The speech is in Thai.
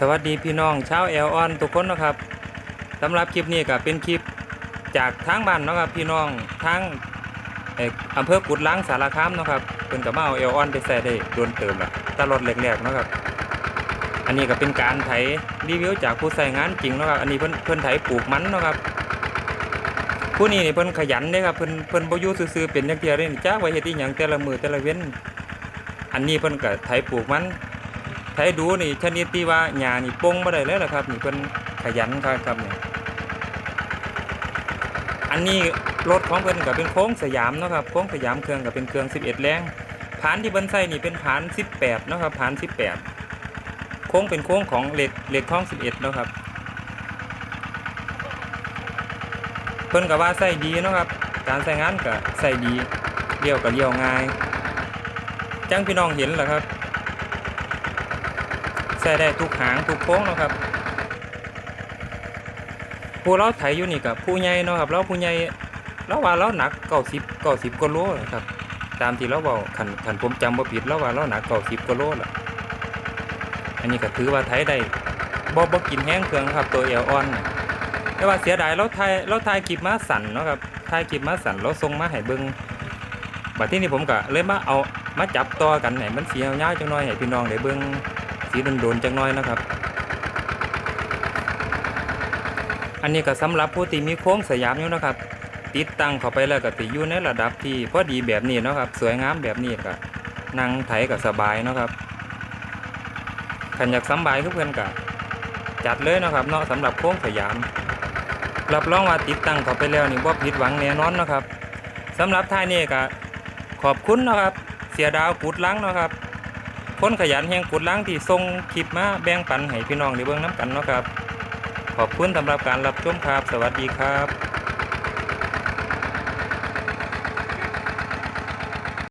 สวัสดีพี่น้องชาวแอลออนทุกคนนะครับสำหรับคลิปนี้ก็เป็นคลิปจากทางบ้านนะครับพี่น้องทางอำเภอกุดล้างสารคามนะครับเพิ่นก็มาเอาแอลออนไปใส่ได้โดนเติมละตลอดแรกๆนะครับ อันนี้ก็เป็นการไถรีวิวจากผู้ใส่งานจริงนะครับ อันนี้เพิ่นเพิ่นไถปลูกมันนะครับผู้นี้นี่เพิ่นขยันเด้ครับเพิ่นเพิ่นบ่อยู่ซื่อๆเป็นจังเทียเด้นี่จักว่าเฮ็ดอีหยังแต่ละมือแต่ละเว้น อันนี้เพิ่นก็ไถปลูกมัน ไถดูนี่ชนิดที่ว่าหญ้านี่ปงบ่ได้เลยล่ะครับ นี่เพิ่นขยันครับครับนี่ยอันนี้รถของเพิ่นก็เป็นโค้งสยามเนาะครับโค้งสยามเครื่องก็เป็นเครื่อง 11 แรงผานที่เพิ่นใส่นี่เป็นผาน 18เนาะครับผาน 18 โค้งเป็นโค้งของเหล็กเหล็กท้อง 11เนาะครับเพิ่นก็ว่าใส่ดีเนาะครับการใส่งานก็ใส่ดีเลี้ยวก็เลี้ยวง่ายจังพี่น้องเห็นแหละครับ ใส่ได้ทุกหางทุกโค้งเนาะครับผู้เราไถอยู่นี่กับผู้ใหญ่เนาะครับเราผู้ใหญ่เราว่าเราหนักเก้าสิบเก้าสิบกิโลนะครับ ตามที่เราบอกขันขันผมจำบ่ผิดเราว่าเราหนักเก้าสิบกิโลละอันนี้ก็ถือว่าไถได้บ่บ่กินแห้งเครื่องครับตัวเอลออนแต่ว่าเสียดายเราถ่ายเราถ่ายคลิปมาสั่นเนาะครับถ่ายคลิปมาสั่นเราส่งมาให้เบิ่งบัดที่นี้ผมก็เลยมาเอามาจับต่อกันให้มันเสียยาวๆจังน้อยให้พี่น้องได้เบิ่ง สีโดนๆจังน้อยนะครับ อันนี้ก็สำหรับผู้ที่มีโค้งสยามอยู่นะครับ ติดตั้งเข้าไปแล้วก็ติอยู่ในระดับที่พอดีแบบนี้เนาะครับ สวยงามแบบนี้ก็นั่งไถก็สบายเนาะครับขันอยากสบายทุกเพื่อนก็จัดเลยนะครับเนาะสำหรับโค้งสยามรับรองว่าติดตั้งเข้าไปแล้วนี่บ่ผิดหวังแน่นอนนะครับสำหรับท้ายนี้ก็ขอบคุณนะครับ เสียดาวกุดลังนะครับ คนขยันแห่งกุดล้างที่ทรงคลิปมาแบ่งปันให้พี่น้องได้เบิ่งน้ำกันเนาะครับ ขอบคุณสำหรับการรับชมครับ สวัสดีครับ